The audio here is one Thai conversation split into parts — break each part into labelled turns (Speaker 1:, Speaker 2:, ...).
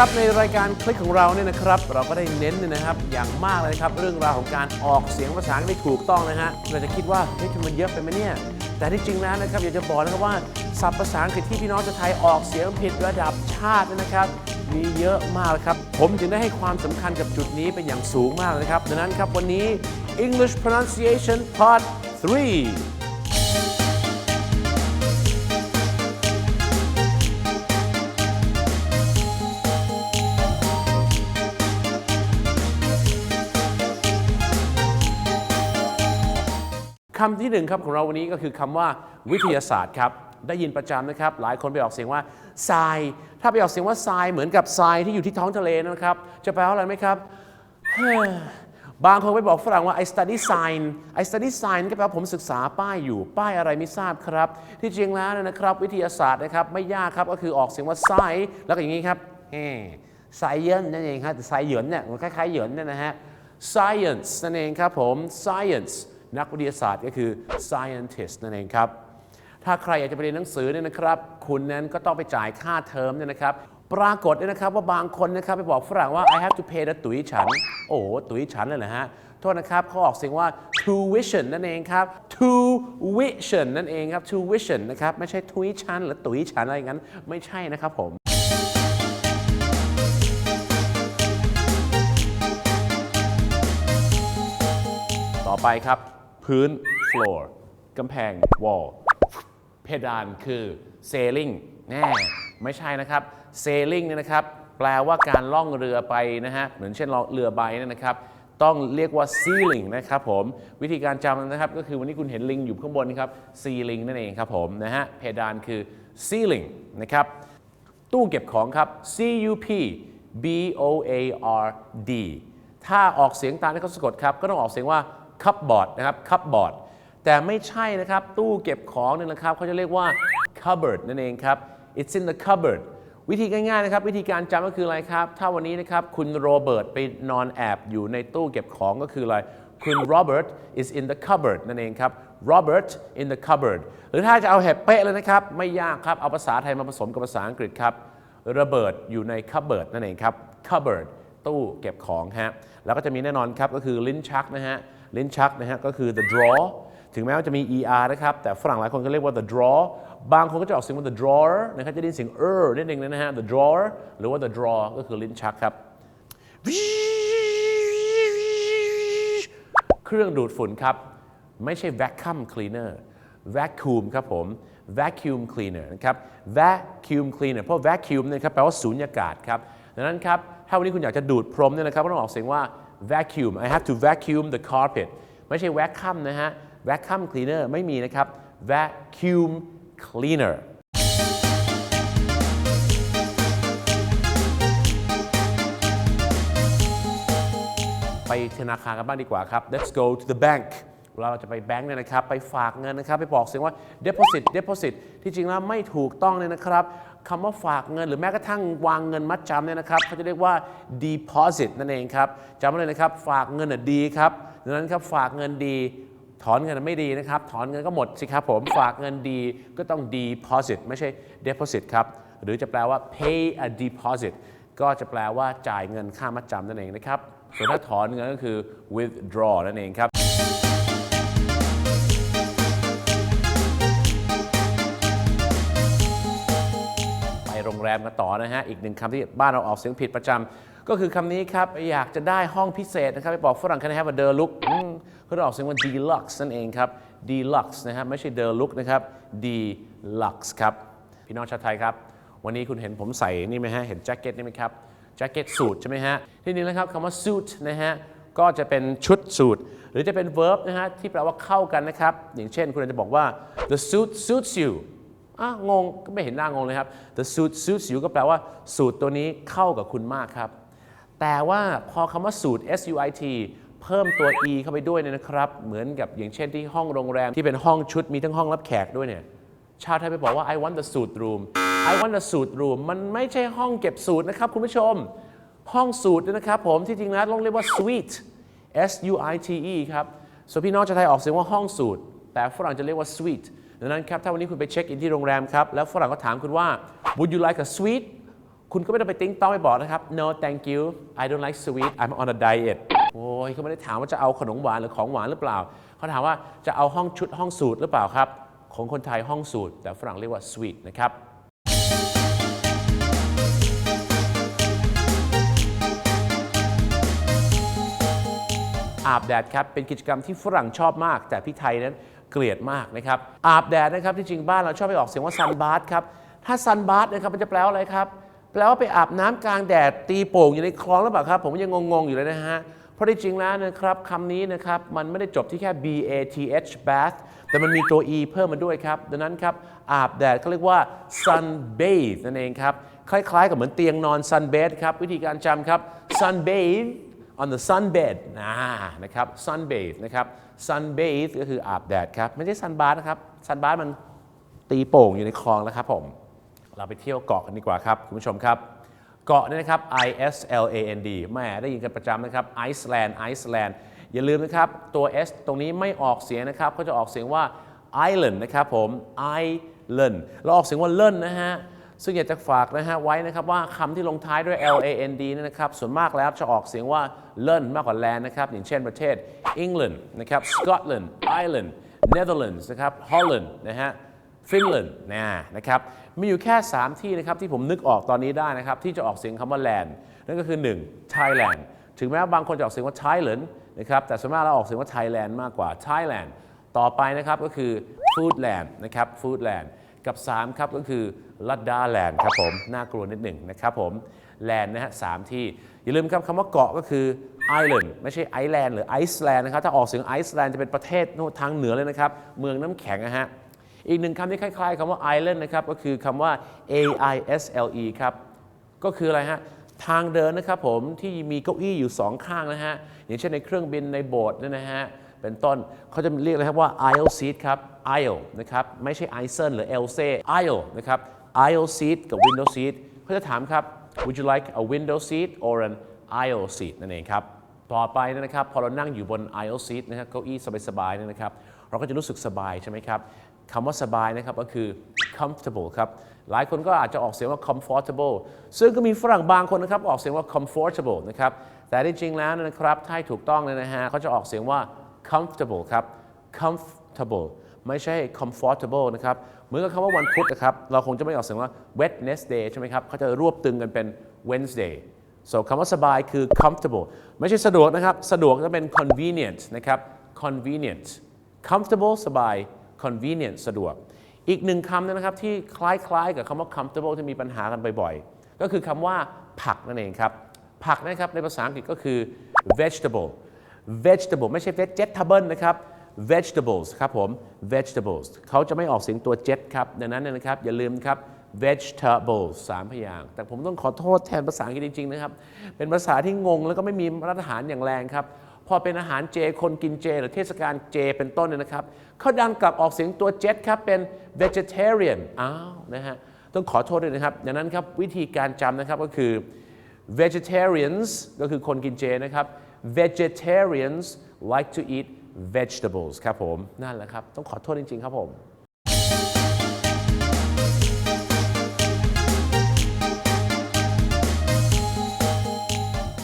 Speaker 1: ครับในรายการคลิกของเราเนี่ยนะครับ เราก็ได้เน้นนะครับอย่างมากเลยนะครับเรื่องราวของการออกเสียงภาษาอังกฤษถูกต้องนะฮะเราจะคิดว่าเฮ้ยมันเยอะไปไหมเนี่ยแต่ที่จริงแล้วนะครับอยากจะบอกนะครับว่าศัพท์ภาษาอังกฤษที่พี่น้องชาวไทยออกเสียงผิดระดับชาตินะครับ มีเยอะมากเลยครับ ผมจึงได้ให้ความสำคัญกับจุดนี้เป็นอย่างสูงมากนะครับดังนั้นครับวันนี้ English pronunciation part 3ำที่หนึ่งครับของเราวันนี้ก็คือคำว่าวิทยาศาสตร์ครับ ได้ยินประจำนะครับ หลายคนไปออกเสียงว่าทราย ถ้าไปออกเสียงว่าทรายเหมือนกับทรายที่อยู่ที่ท้องทะเลนะครับ จะแปลว่าอะไรไหมครับบางคนไปบอกฝรั่งว่า I study sign I study sign ก็แปลว่าผมศึกษาป้ายอยู่ ป้ายอะไรไม่ทราบครับ ที่จริงแล้วนะครับ วิทยาศาสตร์นะครับไม่ยากครับก็คือออกเสียงว่า sci แล้วก็อย่างนี้ครับเฮ้ไซเยนนั่นเองครับแต่ไซเหยินเนี่ยมันคล้ายๆเหยินเนี่ยนะฮะ science นั่นเองครับผม science นักวิทยาศาสตร์ก็คือ scientist นั่นเองครับ ถ้าใครอยากจะไปเรียนหนังสือเนี่ยนะครับ คุณนั้นก็ต้องไปจ่ายค่าเทอมเนี่ยนะครับ ปรากฏเนี่ยนะครับว่าบางคนนะครับไปบอกฝรั่งว่า I have to pay นะตุ๋ยฉัน โอ้ตุ๋ยฉันเลยนะฮะ โทษนะครับเขาออกเสียงว่า tuition นั่นเองครับ tuition นั่นเองครับ tuition นะครับ ไม่ใช่ทุยฉันหรือตุ๋ยฉันอะไรอย่างนั้น ไม่ใช่นะครับผมต่อไปครับ พื้น floor กำแพง wall เพดานคือ sailing แน่ไม่ใช่นะครับ sailing เนี่ยนะครับ แปลว่าการล่องเรือไปนะฮะ เหมือนเช่นเรือใบเนี่ยนะครับต้องเรียกว่า sealing นะครับผม วิธีการจำนะครับ ก็คือวันนี้คุณเห็นลิงอยู่ข้างบนนะครับ sealing นั่นเองครับผมนะฮะเพดานคือ ceiling นะครับ ตู้เก็บของครับ C U P B O A R D ถ้าออกเสียงตามที่เขาสะกดครับ ก็ต้องออกเสียงว่า cupboard นะครับ cupboard แต่ไม่ใช่นะครับ ตู้เก็บของเนี่ยนะครับเขาจะเรียกว่า cupboard นั่นเองครับ it's in the cupboard วิธีง่ายๆนะครับ วิธีการจำก็คืออะไรครับ ถ้าวันนี้นะครับ คุณโรเบิร์ตไปนอนแอบอยู่ในตู้เก็บของก็คืออะไร คุณโรเบิร์ต is in the cupboard นั่นเองครับ Robert in the cupboard หรือถ้าจะเอาแหบเป๊ะเลยนะครับ ไม่ยากครับ เอาภาษาไทยมาผสมกับภาษาอังกฤษครับระเบิดอยู่ใน cupboard นั่นเองครับ cupboard ตู้เก็บของฮะแล้วก็จะมีแน่นอนครับ ก็คือลิ้นชักนะฮะ ลิ้นชักนะฮะก็คือ the draw ถึงแม้ว่าจะมี er นะครับ แต่ฝรั่งหลายคนก็เรียกว่า the draw บางคนก็จะออกเสียงว่า the drawer นะครับจะได้ยินเสียง er นิดนึงนะฮะ the drawer หรือว่า the draw ก็คือลิ้นชักครับ เครื่องดูดฝุ่นครับ ไม่ใช่ vacuum cleaner vacuum ครับผม vacuum cleaner นะครับ vacuum cleaner เพราะ vacuum เนี่ยครับแปลว่าสูญญากาศครับ ดังนั้นครับ ถ้าวันนี้คุณอยากจะดูดพรมเนี่ยนะครับก็ต้องออกเสียงว่า vacuum I have to vacuum the carpet ไม่ใช่ vacuum นะฮะ vacuum cleaner ไม่มีนะครับ vacuum cleaner ไปธนาคารกันบ้างดีกว่าครับ let's go to the bank เวลาเราจะไปแบงก์เนี่ยนะครับ ไปฝากเงินนะครับ ไปบอกเสียงว่า deposit deposit ที่จริงแล้วไม่ถูกต้องเลยนะครับ คำว่าฝากเงิน หรือแม้กระทั่งวางเงินมัดจำเนี่ยนะครับเขาจะเรียกว่า deposit นั่นเองครับจำไว้เลยนะครับ ฝากเงินน่ะดีครับดังนั้นครับฝากเงินดีถอนเงินไม่ดีนะครับ ถอนเงินก็หมดสิครับผม ฝากเงินดีก็ต้อง deposit ไม่ใช่ deposit ครับ หรือจะแปลว่า pay a deposit ก็จะแปลว่าจ่ายเงินค่ามัดจำนั่นเองนะครับ ส่วนถ้าถอนเงินก็คือ withdraw นั่นเองครับ แรมกันต่อนะฮะ อีกหนึ่งคำที่บ้านเราออกเสียงผิดประจำก็คือคำนี้ครับ อยากจะได้ห้องพิเศษนะครับ ไปบอกฝรั่ง can I have a deluxe อืมเขาจะออกเสียงว่า deluxe นั่นเองครับ deluxe นะครับไม่ใช่ deluxe นะครับ deluxe ครับพี่น้องชาวไทยครับ วันนี้คุณเห็นผมใส่นี่ไหมฮะ เห็นแจ็คเก็ตนี่ไหมครับแจ็คเก็ตสูทใช่ไหมฮะ ที่นี้นะครับคำว่า suit นะฮะก็จะเป็นชุดสูทหรือจะเป็น verb นะฮะที่แปลว่าเข้ากันนะครับ อย่างเช่นคุณอาจจะบอกว่า the suit suits you อะงงก็ไม่เห็นหน้างงเลยครับ the suit suits you ก็แปลว่า สูตรตัวนี้เข้ากับคุณมากครับ แต่ว่าพอคำว่าสูตร S U I T เพิ่มตัว e เข้าไปด้วยเนี่ยนะครับ เหมือนกับอย่างเช่นที่ห้องโรงแรมที่เป็นห้องชุดมีทั้งห้องรับแขกด้วยเนี่ย ชาวไทยไปบอกว่า I want the suit room I want the suit room มันไม่ใช่ห้องเก็บสูตรนะครับคุณผู้ชม ห้องสูตรเนี่ยนะครับผมที่จริงแล้วต้องเรียกว่า suite S U I T E ครับส่วนพี่น้องชาวไทยออกเสียงว่าห้องสูตร แต่ฝรั่งจะเรียกว่า suite ดังนั้นครับถ้าวันนี้คุณไปเช็คอินที่โรงแรมครับแล้วฝรั่งก็ถามคุณว่า would you like a suite คุณก็ไม่ต้องไปติ้งต้องไปบอกนะครับ no thank you I don't like sweet I'm on a diet โอ้ยเขาไม่ได้ถามว่าจะเอาขนมหวานหรือของหวานหรือเปล่า เขาถามว่าจะเอาห้องชุดห้องสูตรหรือเปล่าครับ ของคนไทยห้องสูตร แต่ฝรั่งเรียกว่า sweet นะครับอาบแดดครับ เป็นกิจกรรมที่ฝรั่งชอบมาก แต่พี่ไทยนั้น เกลียดมากนะครับ อาบแดดนะครับที่จริงบ้านเราชอบไปออกเสียงว่าซันบา h ครับ ถ้าซันบา h นะครับมันจะแปลว่าอะไรครับ แปลว่าไปอาบน้ำกลางแดดตีโป่งอยู่ในคลองหรือเปล่าครับ ผมยังงงๆอยู่เลยนะฮะ เพราะที่จริงแล้วนะครับคำนี้นะครับมันไม่ได้จบที่แค่ b a t h bath แต่มันมีตัว e เพิ่มมาด้วยครับ ดังนั้นครับอาบแดดเขาเรียกว่า sunbathe นั่นเองครับ คล้ายๆ กับเหมือนเตียงนอน sunbed ครับวิธีการจำครับ sunbathe on the sunbed นะนะครับ sunbathe นะครับ sunbathe ก็คืออาบแดดครับ ไม่ใช่ sunbath นะครับ sunbath มันตีโป่งอยู่ในคลองแล้วครับผม เราไปเที่ยวเกาะกันดีกว่าครับ คุณผู้ชมครับ เกาะนี่นะครับ I S L A N D แม่ได้ยินกันประจำนะครับไอซ์แลนด์ไอซ์แลนด์อย่าลืมนะครับ ตัว S ตรงนี้ไม่ออกเสียงนะครับเขาจะออกเสียงว่า island นะครับผม island เราออกเสียงว่าเล่นนะฮะ ซึ่งอยากจะฝากนะฮะไว้นะครับว่าคำที่ลงท้ายด้วย L A N D เนยนะครับส่วนมากแล้วจะออกเสียงว่าเล่นมากกว่าแลนด์นะครับอย่างเช่นประเทศ England นะครับ Scotland Ireland Netherlands นะครับ Holland นะฮะฟินแลนด์นะนะครับมีอยู่แค่ 3 ที่นะครับที่ผมนึกออกตอนนี้ได้นะครับที่จะออกเสียงคำว่าแลนด์นั่นก็คือ1 Thailand ถึงแม้ว่าบางคนจะออกเสียงว่า Thailand นะครับแต่ส่วนมากเราออกเสียงว่า Thailand มากกว่า Thailand ต่อไปนะครับก็คือ Foodland นะครับ Foodland กับ 3 ครับก็คือ ลัดดาแลนด์ครับผมน่ากลัวนิดหนึ่งนะครับผมแลนด์นะฮะสามที่ อย่าลืมครับคำว่าเกาะก็คือ island ไม่ใช่ไอแลนด์หรือไอซ์แลนด์นะครับ ถ้าออกเสียงไอซ์แลนด์จะเป็นประเทศทางเหนือเลยนะครับ เมืองน้ำแข็งนะฮะอีกหนึ่งคำที่คล้ายๆคำว่า island นะครับก็คือคำว่า A I S L E ครับก็คืออะไรฮะทางเดินนะครับผมที่มีเก้าอี้อยู่สองข้างนะฮะอย่างเช่นในเครื่องบินในโบสถ์เนี่ยนะฮะเป็นต้นเขาจะเรียกอะไรครับว่า aisle seat ครับ aisle นะครับไม่ใช่ aisle หรือ else aisle นะครับ aisle seat กับ window seat เขาจะถามครับ would you like a window seat or an aisle seat นั่นเองครับ ต่อไปนะครับพอเรานั่งอยู่บน aisle seat นะครับเก้าอี้สบายๆเนี่ยนะครับ เราก็จะรู้สึกสบายใช่ไหมครับคำว่าสบายนะครับก็คือ comfortable ครับ หลายคนก็อาจจะออกเสียงว่า comfortable ซึ่งก็มีฝรั่งบางคนนะครับออกเสียงว่า comfortable นะครับ แต่ที่จริงแล้วนะครับถ้าถูกต้องเลยนะฮะเขาจะออกเสียงว่า comfortable ครับ comfortable ไม่ใช่ comfortable นะครับ เหมือนกับคำว่าวันพุธนะครับเราคงจะไม่ออกเสียงว่า Wednesday ใช่ไหมครับเขาจะรวบตึงกันเป็น Wednesday so คำว่าสบายคือ comfortable ไม่ใช่สะดวกนะครับ สะดวกจะเป็น convenient นะครับ convenient comfortable สบาย convenient สะดวก อีกหนึ่งคำนะครับที่คล้ายๆ กับคำว่า comfortable ที่มีปัญหากันบ่อยๆ ก็คือคำว่าผักนั่นเองครับ ผักนะครับในภาษาอังกฤษก็คือ vegetable vegetable ไม่ใช่ vegetable นะครับ vegetables ครับผม vegetables เขาจะไม่ออกเสียงตัว jet ครับ ดังนั้นนยนะครับ อย่าลืมครับ vegetables สามพยางค์แต่ผมต้องขอโทษแทนภาษาอังกฤษจริง ๆ นะครับ เป็นภาษาที่งงแล้วก็ไม่มีมาตรฐานอย่างแรงครับ พอเป็นอาหารเจ คนกินเจ หรือเทศกาลเจ เป็นต้นเนี่ยนะครับ เขาดันกลับออกเสียงตัว jet ครับ เป็น vegetarian อ้าวนะฮะ ต้องขอโทษด้วยนะครับ ดังนั้นครับวิธีการจำนะครับก็คือ vegetarians ก็คือคนกินเจนะครับ vegetarians like to eat vegetables ครับผม นั่นแหละครับ ต้องขอโทษจริง ๆ ครับผม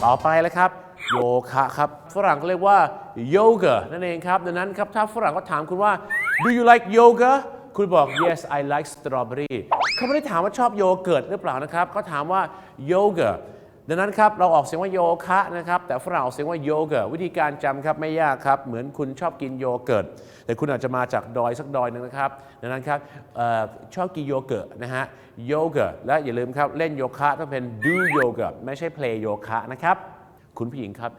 Speaker 1: ต่อไปแล้วครับ โยคะครับ ฝรั่งเขาเรียกว่า yoga นั่นเองครับ ดังนั้นครับ ถ้าฝรั่งก็ถามคุณว่า do you like yoga คุณบอก yes I like strawberry เขาไม่ได้ถามว่าชอบโยเกิร์ตหรือเปล่านะครับเขาถามว่า yoga ดังนั้นครับเราออกเสียงว่าโยคะนะครับแต่ฝรั่งออกเสียงว่าโยเกิร์ตวิธีการจำครับไม่ยากครับ เหมือนคุณชอบกินโยเกิร์ตแต่คุณอาจจะมาจากดอยสักดอยหนึงนะครับดังนั้นครับออชอบกินโยเกิร์ตนะฮะโยเกิร์ตและอย่าลืมครับเล่นโยคะต้องเป็น do yoga ไม่ใช่ play โยคะนะครับคุณผู้หญิงครับ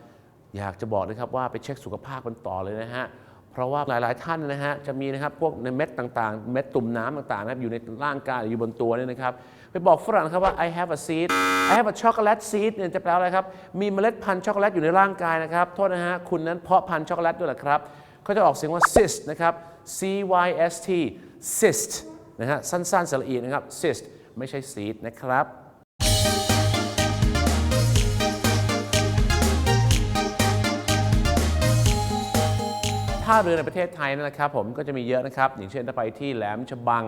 Speaker 1: อยากจะบอกนะครับว่าไปเช็คสุขภาพกันต่อเลยนะฮะ เพราะว่าหลาย ๆ ท่านนะฮะจะมีนะครับพวกในเม็ดต่างๆ เม็ดตุ่มน้ำต่างๆนะครับอยู่ในร่างกายหรืออยู่บนตัวเนี่ยนะครับไปบอกฝรั่งครับว่า I have a seed I have a chocolate seed เนี่ยจะแปลว่าอะไรครับ มีเมล็ดพันธุ์ช็อกโกแลตอยู่ในร่างกายนะครับ โทษนะฮะ คุณนั้นเพาะพันธุ์ช็อกโกแลตด้วยหรอครับเขาจะออกเสียงว่า cyst นะครับ C Y S T cyst นะฮะ สั้น ๆสระอีนะครับ cyst ไม่ใช่ seed นะครับ ท่าเรือในประเทศไทยนะครับ ผมก็จะมีเยอะนะครับ อย่างเช่นถ้าไปที่แหลมฉบัง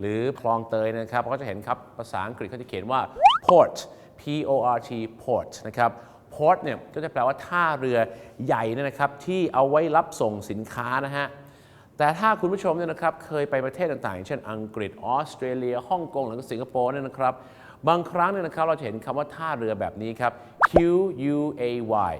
Speaker 1: หรือคลองเตยนะครับก็จะเห็นครับภาษาอังกฤษเขาจะเขียนว่า port P O R T port นะครับ port เนี่ยก็จะแปลว่าท่าเรือใหญ่นยนะครับที่เอาไว้รับส่งสินค้านะฮะแต่ถ้าคุณผู้ชมเนี่ยนะครับเคยไปประเทศต่างๆ เช่นอังกฤษออสเตรเลียฮ่องกงหรือสิงคโปร์เนี่ยนะครับ บางครั้งเนี่ยนะครับเราจะเห็นคำว่าท่าเรือแบบนี้ครับ Q U A Y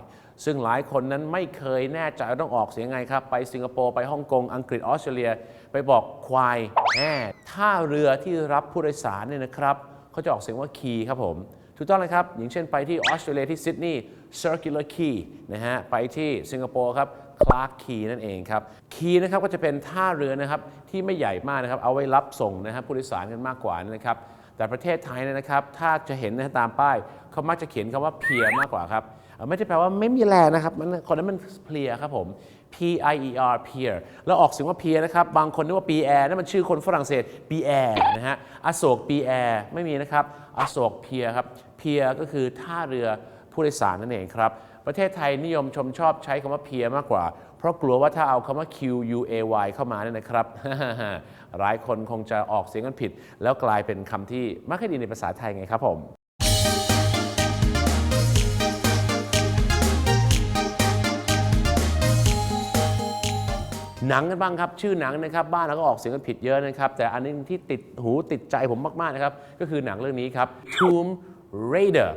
Speaker 1: ซึ่งหลายคนนั้นไม่เคยแน่ใจว่าต้องออกเสียงไงครับ ไปสิงคโปร์ ไปฮ่องกง อังกฤษออสเตรเลีย ไปบอกควายแห่ท่าเรือที่รับผู้โดยสารเนี่ยนะครับเขาจะออกเสียงว่า key ครับผม ถูกต้องเลยครับ อย่างเช่นไปที่ออสเตรเลียที่ซิดนีย์ circular key นะฮะ ไปที่สิงคโปร์ครับ Clark Key นั่นเองครับ Key นะครับก็จะเป็นท่าเรือนะครับที่ไม่ใหญ่มากนะครับ เอาไว้รับส่งนะครับผู้โดยสารกันมากกว่านะครับแต่ประเทศไทยเนยนะครับ ถ้าจะเห็นนะตามป้ายเขามักจะเขียนคำว่าเพียมากกว่าครับ ไม่ได้แปลว่าไม่มีแรงนะครับมันคนนั้นมันเพลียครับผม P I E R peer แล้วออกเสียงว่า peer นะครับ บางคนนึกว่า peer นั่นมันชื่อคนฝรั่งเศส peer นะฮะอโศก peer ไม่มีนะครับอโศก peer ครับ peer ก็คือท่าเรือผู้โดยสารนั่นเองครับ ประเทศไทยนิยมชมชอบใช้คำว่า peer มากกว่า เพราะกลัวว่าถ้าเอาคำว่า Q U A Y เข้ามาเนี่ยนะครับ หลายคนคงจะออกเสียงกันผิด แล้วกลายเป็นคำที่ไม่ค่อยดีในภาษาไทยไงครับผม หนังกันบ้างครับ ชื่อหนังนะครับบ้านเราก็ออกเสียงกันผิดเยอะนะครับ แต่อันนึงที่ติดหูติดใจผมมาก ๆ นะครับ ก็คือหนังเรื่องนี้ครับ Tomb Raider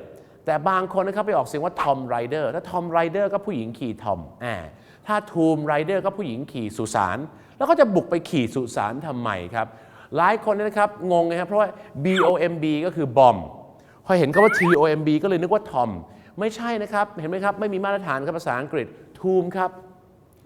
Speaker 1: แต่บางคนนะครับไปออกเสียงว่า Tom Rider ถ้า Tom Rider ก็ผู้หญิงขี่ทอมอ่าถ้า Tomb Raider ก็ผู้หญิงขี่สุสานแล้วก็จะบุกไปขี่สุสานทำไมครับ หลายคนนยนะครับงงนะครับเพราะว่า B O M B ก็คือบอมพอเห็นคำว่า T O M B ก็เลยนึกว่าทอมไม่ใช่นะครับเห็นไหมครับไม่มีมาตรฐานครับภาษาอังกฤษ Tomb ครับ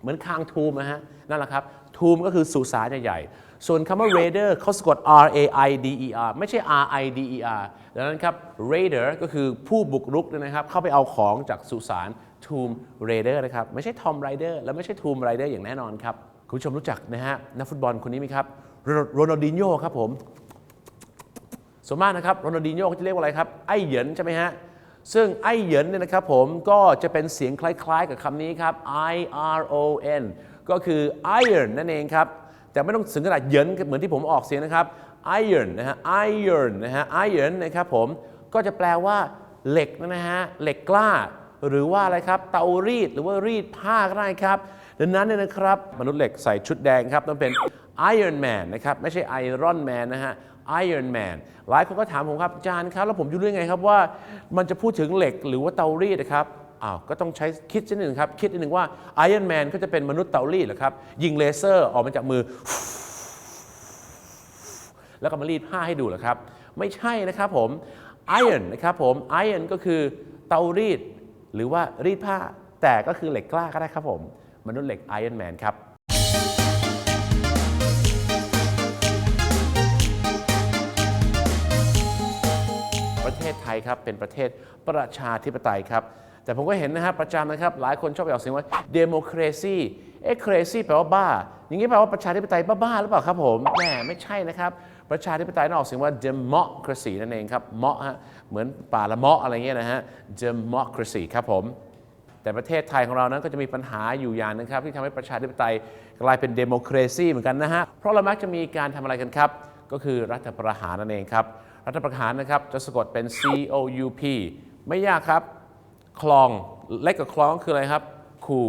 Speaker 1: เหมือนคางทูมนะฮะนั่นแหละครับทูมก็คือสุสานใหญ่ๆส่วนคำว่า raider เขาสะกด R A I D E R ไม่ใช่ R I D E R ดังนั้นครับ raider ก็คือผู้บุกรุกนะครับเข้าไปเอาของจากสุสาน tomb raider นะครับไม่ใช่ tom raider และไม่ใช่ tomb raider อย่างแน่นอนครับคุณผู้ชมรู้จักนะฮะนักฟุตบอลคนนี้ไหมครับโรนัลดินโญ่ครับผมส่วนมากนะครับโรนัลดินโญ่เขาจะเรียกว่าอะไรครับไอเหยินใช่ไหมฮะ ซึ่งไอเหยินเนี่ยนะครับผมก็จะเป็นเสียงคล้ายๆ กับคำนี้ครับ I R O N ก็คือ iron นั่นเองครับ แต่ไม่ต้องถึงขนาดเหยินเหมือนที่ผมออกเสียงนะครับ iron นะฮะ iron นะฮะ iron นะครับผมก็จะแปลว่าเหล็กนะฮะเหล็กกล้า หรือว่าอะไรครับ เตารีดหรือว่ารีดผ้าก็ได้ครับดังนั้นเนี่ยนะครับ มนุษย์เหล็กใส่ชุดแดงครับต้องเป็น Iron Man นะครับ ไม่ใช่ Iron Man นะฮะ Iron Man หลายคนก็ถามผมครับอาจารย์ครับ แล้วผมอยู่ด้วยไงครับว่ามันจะพูดถึงเหล็กหรือว่าเตารีดนะครับอ้าวก็ต้องใช้คิดนิดหนึ่งครับ คิดนิดหนึ่งว่า Iron Man ก็จะเป็นมนุษย์เตารีดเหรอครับ ยิงเลเซอร์ออกมาจากมือ แล้วก็มารีดผ้าให้ดูเหรอครับ ไม่ใช่นะครับผม iron นะครับผม iron ก็คือเตารีดหรือว่ารีดผ้า แต่ก็คือเหล็กกล้าก็ได้ครับผม มนุษย์เหล็ก Iron Man ครับ ศไทยครับเป็นประเทศประชาธิปไตยครับ แต่ผมก็เห็นนะครับประจำนะครับ หลายคนชอบไปออกเสียงว่า democracy เอ๊ะ crazy แปลว่าบ้า อย่างนี้แปลว่าประชาธิปไตยบ้าๆหรือเปล่าครับผมแหมไม่ใช่นะครับ ประชาธิปไตยน่าออกเสียงว่า democracy นั่นเองครับเมาะฮะเหมือนป่าละเมาะอะไรเงี้ยนะฮะ democracy ครับผมแต่ประเทศไทยของเรานั้นก็จะมีปัญหาอยู่อย่างหนึงครับ ที่ทำให้ประชาธิปไตยกลายเป็นเดโม c r a ซีเหมือนกันนะฮะ เพราะเรามักจะมีการทำอะไรกันครับ ก็คือรัฐประหารนั่นเองครับ รัฐประหารนะครับจะสะกดเป็น C O U P ไม่ยากครับ คลองเล็กกับคลองคืออะไรครับ คู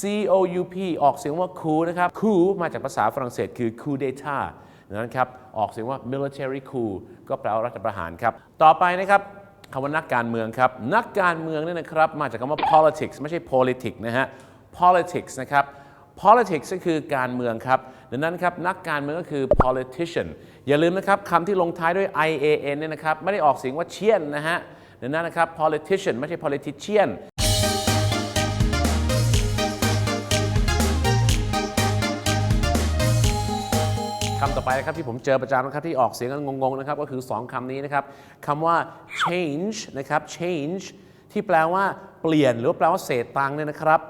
Speaker 1: C O U P ออกเสียงว่าคูนะครับ คูมาจากภาษาฝรั่งเศสคือ coup d'etat ดังนั้นครับ ออกเสียงว่า military coup ก็แปลว่ารัฐประหารครับ ต่อไปนะครับคำว่านักการเมืองครับ นักการเมืองเนี่ยนะครับ มาจากคำว่า politics ไม่ใช่ politics นะฮะ politics นะครับ politics ก็คือการเมืองครับ ดังนั้นครับนักการเมืองก็คือ politician อย่าลืมนะครับคำที่ลงท้ายด้วย ian เนี่ยนะครับไม่ได้ออกเสียงว่าเชียนนะฮะดังนั้นนะครับ politician ไม่ใช่ politician คำต่อไปนะครับที่ผมเจอประจำนะครับที่ออกเสียงกันงงๆนะครับก็คือ 2คำนี้นะครับคำว่า change นะครับ change ที่แปลว่าเปลี่ยนหรือแปลว่าเศษตังค์เนี่ยนะครับ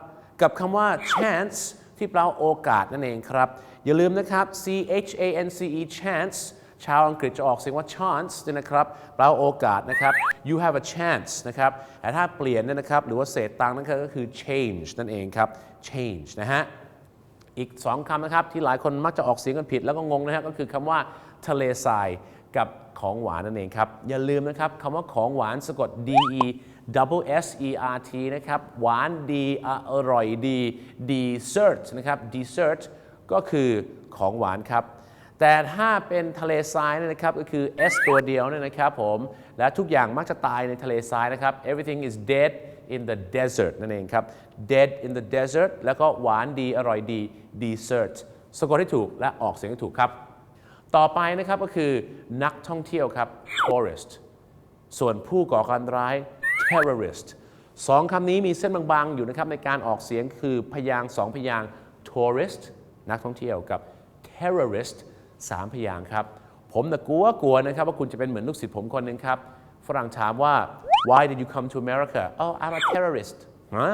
Speaker 1: กับคำว่า chance ที่แปลว่าโอกาสนั่นเองครับ อย่าลืมนะครับ c h a n c e chance ชาวอังกฤษจะออกเสียงว่า chance เนี่ยนะครับแปลว่าโอกาสนะครับ you have a chance นะครับแต่ถ้าเปลี่ยนเนี่ยนะครับ หรือว่าเศษตังค์นั่นก็คือ change นั่นเองครับ change นะฮะ อีก 2คำนะครับ ที่หลายคนมักจะออกเสียงกันผิดแล้วก็งงนะฮะ ก็คือคำว่าทะเลทรายกับของหวานนั่นเองครับ อย่าลืมนะครับคำว่าของหวานสะกด D E double S E R T นะครับ หวานดี อร่อยดี dessert นะครับ dessert ก็คือของหวานครับ แต่ถ้าเป็นทะเลทรายเนี่ยนะครับก็คือ S ตัวเดียวเนี่ยนะครับผม และทุกอย่างมักจะตายในทะเลทรายนะครับ everything is dead in the desert นั่นเองครับ dead in the desert แล้วก็หวานดีอร่อยดี dessert สะกดให้ถูกและออกเสียงให้ถูกครับ ต่อไปนะครับก็คือนักท่องเที่ยวครับ tourist ส่วนผู้ก่อการร้าย terrorist สองคำนี้มีเส้นบางๆ อยู่นะครับในการออกเสียงคือพยางสองพยาง tourist นักท่องเที่ยวกับ terrorist สามพยางครับ ผมนะกลัวกลัวนะครับ ว่าคุณจะเป็นเหมือนลูกศิษย์ผมคนหนึ่งครับ ฝรั่งถามว่า why did you come to America oh I'm a terrorist ฮะ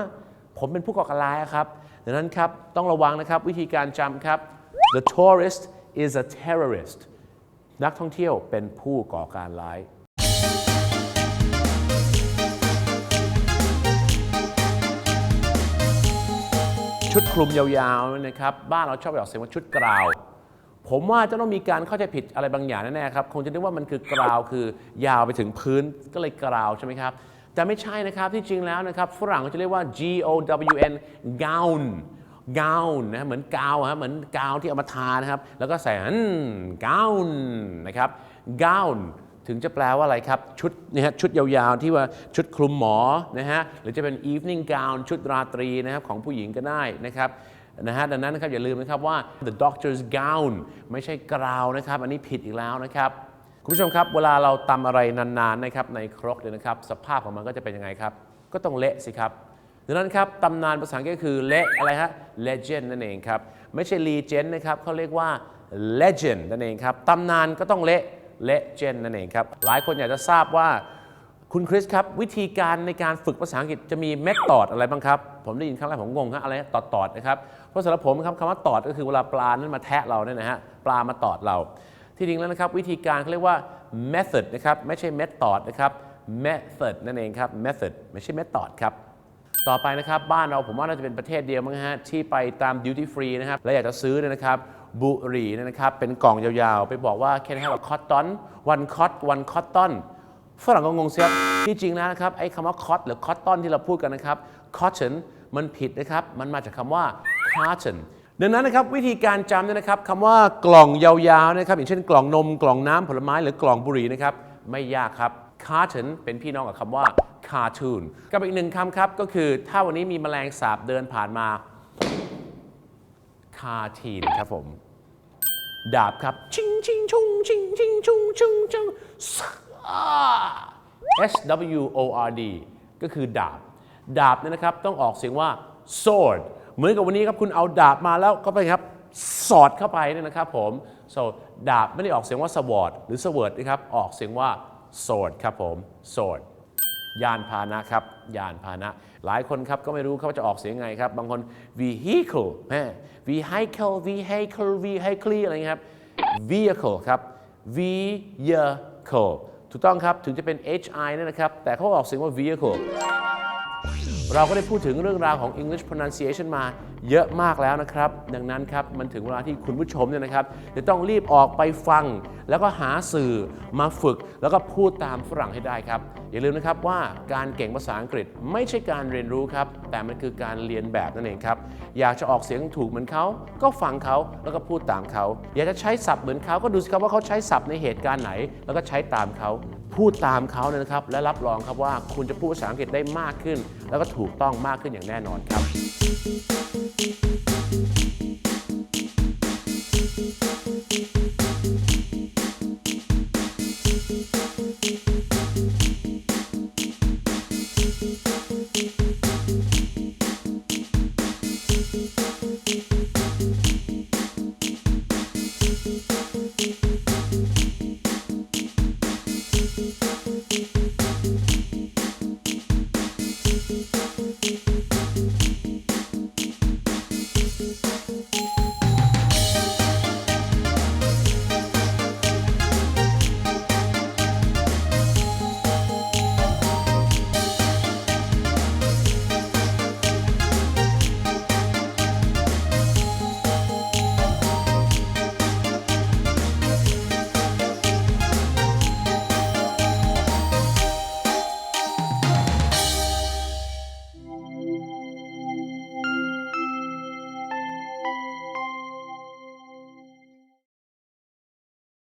Speaker 1: ผมเป็นผู้ก่อการร้ายครับดังนั้นครับ ต้องระวังนะครับวิธีการจำครับ the tourist is a terrorist นักท่องเที่ยวเป็นผู้ก่อการร้าย ชุดคลุมยาวๆนะครับบ้านเราชอบไปออกเสียงว่าชุดกราว ผมว่าจะต้องมีการเข้าใจผิดอะไรบางอย่างแน่ๆครับคงจะนึกว่ามันคือกราวคือยาวไปถึงพื้นก็เลยกราวใช่ไหมครับแต่ไม่ใช่นะครับที่จริงแล้วนะครับฝรั่งเขาจะเรียกว่า G O W N gown gown นะเหมือนกาวฮะเหมือนกาวที่เอามาทานะครับ แล้วก็ใส่อัน gown นะครับ gown ถึงจะแปลว่าอะไรครับ ชุดนะฮะชุดยาวๆ ที่ว่าชุดคลุมหมอนะฮะหรือจะเป็น evening gown ชุดราตรีนะครับของผู้หญิงก็ได้นะครับนะฮะดังนั้นนะครับอย่าลืมนะครับว่า the doctor's gown ไม่ใช่กราวนะครับ อันนี้ผิดอีกแล้วนะครับ คุณผู้ชมครับ เวลาเราตำอะไรนานๆนะครับในครกเนี่ยนะครับ สภาพของมันก็จะเป็นยังไงครับ ก็ต้องเละสิครับดังนั้นครับตำนานภาษาอังกฤษคือเละอะไรฮะ legend นั่นเองครับ ไม่ใช่ legend นะครับเขาเรียกว่า legend นั่นเองครับตำนานก็ต้องเละ legend นั่นเองครับ หลายคนอยากจะทราบว่าคุณคริสครับ วิธีการในการฝึกภาษาอังกฤษจะมีเมธอดอะไรบ้างครับ ผมได้ยินครั้งแรกผมงงฮะอะไรตอดตอดนะครับ เพราะสำหรับผมครับคำว่าตอดก็คือเวลาปลานั้นมาแทะเราเนี่ยนะฮะปลามาตอดเรา ที่จริงแล้วนะครับ วิธีการเขาเรียกว่า method นะครับไม่ใช่ method นะครับ method นั่นเองครับ method ไม่ใช่ method ครับต่อไปนะครับ บ้านเราผมว่าน่าจะเป็นประเทศเดียวมั้งฮะที่ไปตาม duty free นะครับแล้วอยากจะซื้อเนี่ยนะครับ บุหรี่เนี่ยนะครับ เป็นกล่องยาวๆ ไปบอกว่า can I have a cotton one cot one cotton ฝรั่งก็งงเสียที่จริงแล้วนะครับ ไอ้คำว่า cot หรือ cotton ที่เราพูดกันนะครับ cotton มันผิดนะครับ มันมาจากคำว่า carton ดังนั้นนะครับวิธีการจำเนี่ยนะครับคำว่ากล่องยาวๆนะครับอย่างเช่นกล่องนมกล่องน้ำผลไม้หรือกล่องบุหรี่นะครับไม่ยากครับ carton เป็นพี่น้องกับคำว่า cartoon กับอีกหนึ่งคำครับ ก็คือถ้าวันนี้มีแมลงสาบเดินผ่านมา cartoon ครับผม ดาบครับ ชิงชิงชุงชิงชิงชุงชุงชุง S W O R D ก็คือดาบ ดาบเนี่ยนะครับต้องออกเสียงว่า sword เหมือนกับวันนี้ครับคุณเอาดาบมาแล้วก็ไปครับสอดเข้าไปเนี่ยนะครับผม so ดาบไม่ได้ออกเสียงว่า sword หรือ sword นะครับออกเสียงว่า sword ครับผม sword ยานพาหนะครับ ยานพาหนะ หลายคนครับก็ไม่รู้เขาจะออกเสียงไงครับ บางคน vehicle แม่ vehicle vehicle vehicle อะไรเงี้ยครับ vehicle ครับ vehicle ถูกต้องครับ ถึงจะเป็น hi นะครับ แต่เขาออกเสียงว่า vehicle เราก็ได้พูดถึงเรื่องราวของ English pronunciation มาเยอะมากแล้วนะครับ ดังนั้นครับ มันถึงเวลาที่คุณผู้ชมเนี่ยนะครับ จะต้องรีบออกไปฟัง แล้วก็หาสื่อมาฝึก แล้วก็พูดตามฝรั่งให้ได้ครับ อย่าลืมนะครับว่าการเก่งภาษาอังกฤษไม่ใช่การเรียนรู้ครับ แต่มันคือการเรียนแบบนั่นเองครับ อยากจะออกเสียงถูกเหมือนเขา ก็ฟังเขาแล้วก็พูดตามเขา อยากจะใช้ศัพท์เหมือนเขาก็ดูสิครับว่าเขาใช้ศัพท์ในเหตุการณ์ไหน แล้วก็ใช้ตามเขา พูดตามเขาเนี่ยนะครับ และรับรองครับว่าคุณจะพูดภาษาอังกฤษได้มากขึ้น แล้วก็ถูกต้องมากขึ้นอย่างแน่นอนครับ